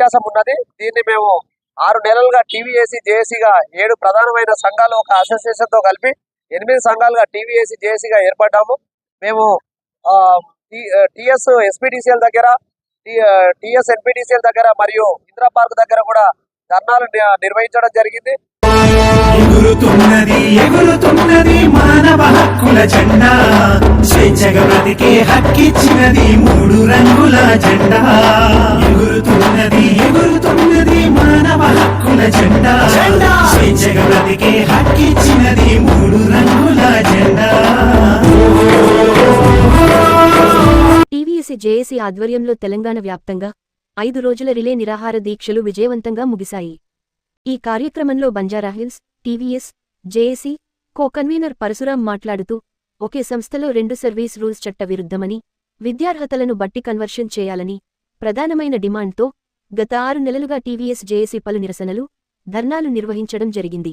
వ్యత్యాసం ఉన్నది. దీన్ని మేము ఆరు నెలలుగా టీవీఏసీ జేఏసీగా ఏడు ప్రధానమైన సంఘాలు ఒక అసోసియేషన్తో కలిపి ఎనిమిది సంఘాలుగా టీవీఏసీ జేఏసీగా ఏర్పడ్డాము. మేము టిఎస్ ఎస్పీడీసీఎల్ దగ్గర టిఎస్ ఎన్పీటీసీఎల్ దగ్గర మరియు ఇందిరా పార్క్ దగ్గర కూడా ధర్నాలు ని- నిర్వహించడం జరిగింది. ఎగురుతున్నది ఎగురుతున్నది మానవ హక్కుల జెండా. స్వేచ్ఛగా బ్రతికే హక్కిచ్చినది మూడు రంగుల జెండా. ఎగురుతున్నది ఎగురుతున్నది మానవ హక్కుల జెండా. స్వేచ్ఛగా బ్రతికే హక్కిచ్చినది మూడు రంగుల జెండా. టీవీఎస్సీ జేఏసీ ఆధ్వర్యంలో తెలంగాణ వ్యాప్తంగా ఐదు రోజుల రిలే నిరాహార దీక్షలు విజయవంతంగా ముగిశాయి. ఈ కార్యక్రమంలో Banjara Hills TVS JAC co convener Parashuram మాట్లాడుతూ ఒకే సంస్థలో రెండు సర్వీస్ రూల్స్ చట్టవిరుద్ధమని విద్యార్హతలను బట్టి కన్వర్షన్ చేయాలని ప్రధానమైన డిమాండ్తో గత ఆరు నెలలుగా టీవీఎస్ జేఏసీ పలు నిరసనలు ధర్నాలు నిర్వహించడం జరిగింది.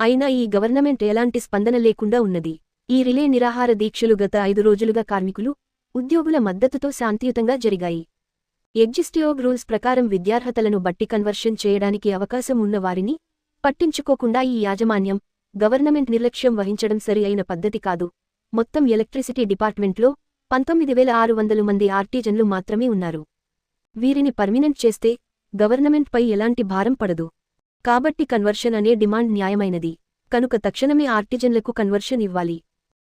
అయినా ఈ గవర్నమెంట్ ఎలాంటి స్పందన లేకుండా ఉన్నది. ఈ రిలే నిరాహార దీక్షలు గత ఐదు రోజులుగా కార్మికులు ఉద్యోగుల మద్దతుతో శాంతియుతంగా జరిగాయి. ఎగ్జిస్టియోగ్ రూల్స్ ప్రకారం విద్యార్హతలను బట్టి కన్వర్షన్ చేయడానికి అవకాశం ఉన్న వారిని పట్టించుకోకుండా ఈ యాజమాన్యం గవర్నమెంట్ నిర్లక్ష్యం వహించడం సరి అయిన పద్ధతి కాదు. మొత్తం ఎలక్ట్రిసిటీ డిపార్ట్మెంట్లో పంతొమ్మిది వేల ఆరు వందలు మంది ఆర్టీజన్లు మాత్రమే ఉన్నారు. వీరిని పర్మినెంట్ చేస్తే గవర్నమెంట్పై ఎలాంటి భారం పడదు. కాబట్టి కన్వర్షన్ అనే డిమాండ్ న్యాయమైనది. కనుక తక్షణమే ఆర్టిజన్లకు కన్వర్షన్ ఇవ్వాలి.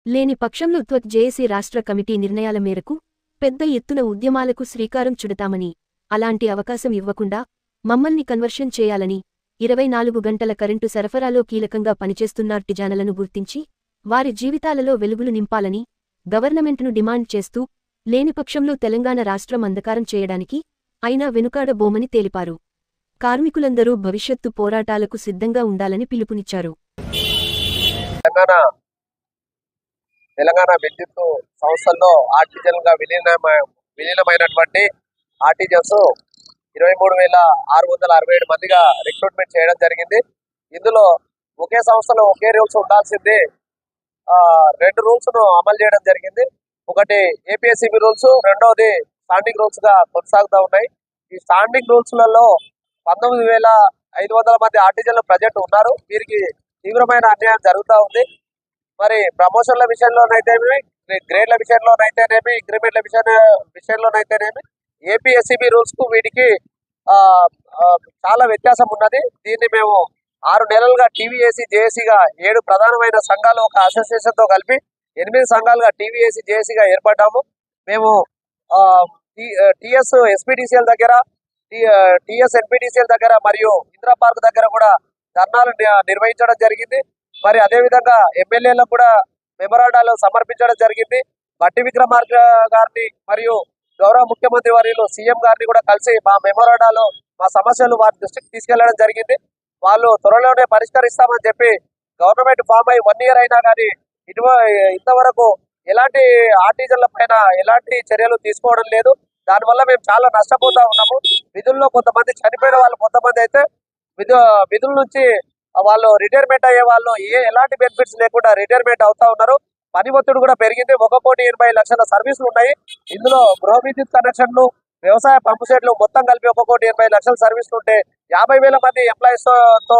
లేని పక్షంలో త్వక్ జేఏసీ రాష్ట్ర కమిటీ నిర్ణయాల మేరకు పెద్ద ఎత్తున ఉద్యమాలకు శ్రీకారం చుడతామని అలాంటి అవకాశం ఇవ్వకుండా మమ్మల్ని కన్వర్షన్ చేయాలని ఇరవై నాలుగు గంటల కరెంటు సరఫరాలో కీలకంగా పనిచేస్తున్న టిజానలను గుర్తించి వారి జీవితాలలో వెలుగులు నింపాలని గవర్నమెంట్ను డిమాండ్ చేస్తూ లేని పక్షంలో తెలంగాణ రాష్ట్రం అంధకారం చేయడానికి అయినా వెనుకాడబోమని తేలిపారు. కార్మికులందరూ భవిష్యత్తు పోరాటాలకు సిద్ధంగా ఉండాలని పిలుపునిచ్చారు. తెలంగాణ తెలంగాణ విద్యుత్ సంస్థల్లో ఆర్టిజన్గా విలీనమైనటువంటి ఆర్టిజన్స్ ఇరవై మూడు వేల ఆరు వందల అరవై ఏడు మందిగా రిక్రూట్మెంట్ చేయడం జరిగింది. ఇందులో ఒకే సంస్థలో ఒకే రూల్స్ ఉండాల్సింది రెండు రూల్స్ను అమలు చేయడం జరిగింది. ఒకటి ఏపీఎస్సిబి రూల్స్ రెండవది స్టాండింగ్ రూల్స్గా కొనసాగుతూ ఉన్నాయి. ఈ స్టాండింగ్ రూల్స్లలో పంతొమ్మిది వేల ఐదు వందల మంది ఆర్టిజన్లు ప్రజెంట్ ఉన్నారు. వీరికి తీవ్రమైన అన్యాయం జరుగుతూ ఉంది. మరి ప్రమోషన్ల విషయంలోనైతేనేమి గ్రేడ్ల విషయంలోనైతేనేమి ఇంక్రిమెంట్ల విషయం విషయంలోనైతేనేమి ఏపీఎస్సిబి రూల్స్కు వీటికి ఆ, చాలా వ్యత్యాసం ఉన్నది. దీన్ని మేము ఆరు నెలలుగా టీవీఏసీ జేఏసీగా ఏడు ప్రధానమైన సంఘాలు ఒక అసోసియేషన్తో కలిపి ఎనిమిది సంఘాలుగా టీవీఏసీ జేఏసీగా ఏర్పడ్డాము. మేము టిఎస్ ఎస్పీటీసీఎల్ దగ్గర టిఎస్ ఎన్పిడిసిఎల్ దగ్గర మరియు ఇందిరా పార్క్ దగ్గర కూడా ధర్నాలు ని- నిర్వహించడం జరిగింది. మరి అదే విధంగా ఎమ్మెల్యేలకు కూడా మెమరాండాలు సమర్పించడం జరిగింది. బట్టి విక్రమార్క గారిని మరియు గౌరవ ముఖ్యమంత్రి వర్యులు సీఎం గారిని కూడా కలిసి మా మెమరాండాలు మా సమస్యలు వారి దృష్టికి తీసుకెళ్ళడం జరిగింది. వాళ్ళు త్వరలోనే పరిష్కరిస్తామని చెప్పి గవర్నమెంట్ ఫామ్ అయి వన్ ఇయర్ అయినా కానీ ఇటువ ఇంతవరకు ఎలాంటి ఆర్టిజన్ల పైన ఎలాంటి చర్యలు తీసుకోవడం లేదు. దానివల్ల మేము చాలా నష్టపోతా ఉన్నాము. విధుల్లో కొంతమంది చనిపోయిన వాళ్ళు కొంతమంది అయితే విధు విధుల నుంచి వాళ్ళు రిటైర్మెంట్ అయ్యే వాళ్ళు ఏ ఎలాంటి బెనిఫిట్స్ లేకుండా రిటైర్మెంట్ అవుతా ఉన్నారు. పని ఒత్తిడి కూడా పెరిగింది. ఒక కోటి ఎనభై లక్షల సర్వీసులు ఉన్నాయి. ఇందులో గృహ విద్యుత్ కనెక్షన్లు వ్యవసాయ పంపు సెట్లు మొత్తం కలిపి ఒక కోటి ఎనభై లక్షల సర్వీసులు ఉంటే యాభై వేల మంది ఎంప్లాయీస్తో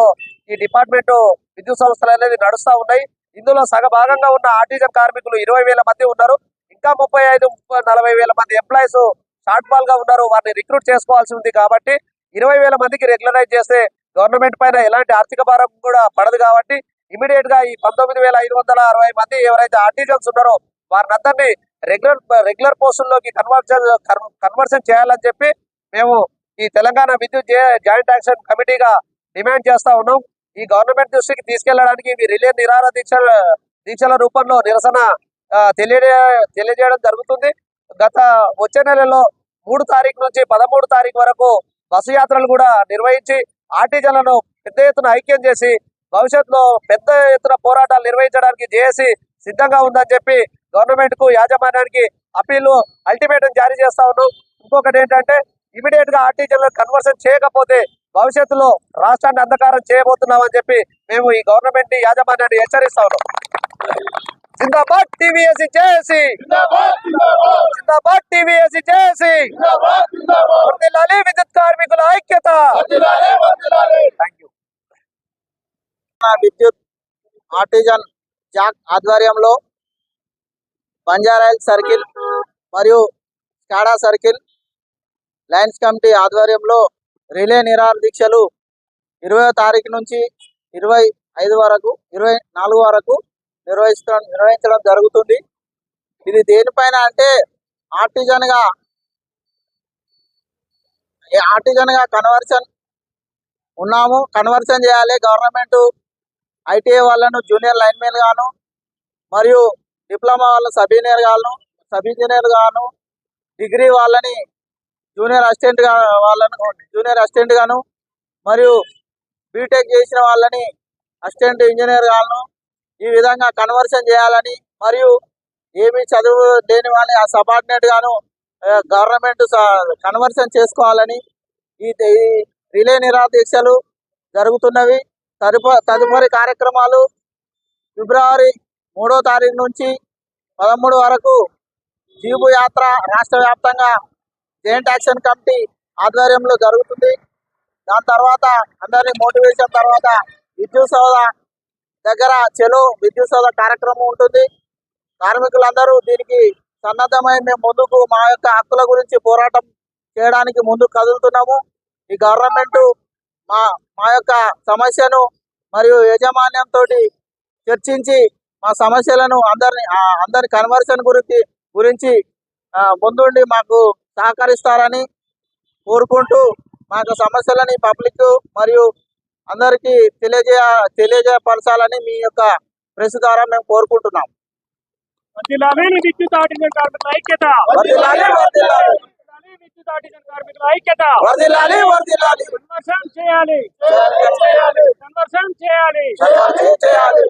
ఈ డిపార్ట్మెంట్ విద్యుత్ సంస్థలు అనేది నడుస్తూ ఉన్నాయి. ఇందులో సగ భాగంగా ఉన్న ఆర్టిజన్ కార్మికులు ఇరవై వేల మంది ఉన్నారు. ఇంకా ముప్పై ఐదు ముప్పై నలభై వేల మంది ఎంప్లాయీస్ షార్ట్ ఫాల్గా ఉన్నారు. వారిని రిక్రూట్ చేసుకోవాల్సి ఉంది కాబట్టి ఇరవై వేల మందికి రెగ్యులరైజ్ చేస్తే గవర్నమెంట్ పైన ఎలాంటి ఆర్థిక భారం కూడా పడదు కాబట్టి ఇమీడియట్గా ఈ పంతొమ్మిది వేల ఐదు వందల అరవై మంది ఎవరైతే ఆర్టిజన్స్ ఉన్నారో వారినందరినీ రెగ్యులర్ రెగ్యులర్ పోస్టుల్లోకి కన్వర్షన్ కన్వర్షన్ చేయాలని చెప్పి మేము ఈ తెలంగాణ విద్యుత్ జాయింట్ యాక్షన్ కమిటీగా డిమాండ్ చేస్తా ఉన్నాం. ఈ గవర్నమెంట్ దృష్టికి తీసుకెళ్ళడానికి మీ రిలే నిరాహార దీక్షల దీక్షల రూపంలో నిరసన తెలియజే తెలియజేయడం జరుగుతుంది. గత వచ్చే నెలలో మూడు తారీఖు నుంచి పదమూడు తారీఖు వరకు బస్సు యాత్రలు కూడా నిర్వహించి ఆర్టీజన్లను పెద్ద ఎత్తున ఐక్యం చేసి భవిష్యత్తులో పెద్ద ఎత్తున పోరాటాలు నిర్వహించడానికి జేఏసీ సిద్ధంగా ఉందని చెప్పి గవర్నమెంట్కు యాజమాన్యానికి అప్పీల్ అల్టిమేటం జారీ చేస్తా ఉన్నాం. ఇంకొకటి ఏంటంటే ఇమీడియట్గా ఆర్టిజన్లను కన్వర్షన్ చేయకపోతే భవిష్యత్తులో రాష్ట్రాన్ని అంధకారం చేయబోతున్నామని చెప్పి మేము ఈ గవర్నమెంట్ని యాజమాన్యాన్ని హెచ్చరిస్తా ఉన్నాం. జిందాబాద్ టీవీఎస్సీ చేసి జిందాబాద్ టీవీఎస్సీ చేసి వర్ధిల్లాలి విద్యుత్ కార్మికుల ఐక్య థ్యాంక్ యూ విద్యుత్ ఆర్టిజన్ జాక్ ఆధ్వర్యంలో బంజారాయిల్ సర్కిల్ మరియు స్కాడా సర్కిల్ లయన్స్ కమిటీ ఆధ్వర్యంలో రిలే నిరాహార దీక్షలు ఇరవై తారీఖు నుంచి ఇరవై ఐదు వరకు ఇరవై నాలుగు వరకు నిర్వహించడం నిర్వహించడం జరుగుతుంది. ఇది దేనిపైన అంటే ఆర్టిజన్గా కన్వర్షన్ ఉన్నాము. కన్వర్షన్ చేయాలి. గవర్నమెంట్ ఐటీఐ వాళ్ళను జూనియర్ లైన్మెన్ గాను మరియు డిప్లొమా వాళ్ళ సబ్ ఇంజనీర్ గాను సబ్ ఇంజనీర్ గాను డిగ్రీ వాళ్ళని జూనియర్ అసిస్టెంట్ వాళ్ళను జూనియర్ అసిస్టెంట్ గాను మరియు బీటెక్ చేసిన వాళ్ళని అసిస్టెంట్ ఇంజనీర్ గాను ఈ విధంగా కన్వర్షన్ చేయాలని మరియు ఏమీ చదువు లేని వాళ్ళని ఆ సబార్డినేట్ గాను గవర్నమెంట్ కన్వర్షన్ చేసుకోవాలని ఈ రిలే నిరాదీక్షలు జరుగుతున్నవి. తదుప తదుపరి కార్యక్రమాలు ఫిబ్రవరి మూడో తారీఖు నుంచి పదమూడు వరకు జీబు యాత్ర రాష్ట్ర వ్యాప్తంగా జాయింట్ యాక్షన్ కమిటీ ఆధ్వర్యంలో జరుగుతుంది. దాని తర్వాత అందరినీ మోటివేషన్ తర్వాత విద్యుత్ సోద దగ్గర చెలో విద్యుత్ సోద కార్యక్రమం ఉంటుంది. కార్మికులందరూ దీనికి సన్నద్ధమై మేము ముందుకు మా యొక్క హక్కుల గురించి పోరాటం చేయడానికి ముందుకు కదులుతున్నాము. ఈ గవర్నమెంట్ మా మా యొక్క సమస్యను మరియు యాజమాన్యంతో చర్చించి మా సమస్యలను అందరిని అందరి కన్వర్షన్ గురించి గురించి ముందుండి మాకు సహకరిస్తారని కోరుకుంటూ మా యొక్క సమస్యలని పబ్లిక్ మరియు అందరికీ తెలియజేయ తెలియజేయపరచాలని మీ యొక్క ప్రెస్ ద్వారా మేము కోరుకుంటున్నాం. విద్యుత్ కార్మికుల ఐక్యత. విద్యుత్ కార్మికుల కన్వర్షన్ చేయాలి చేయాలి.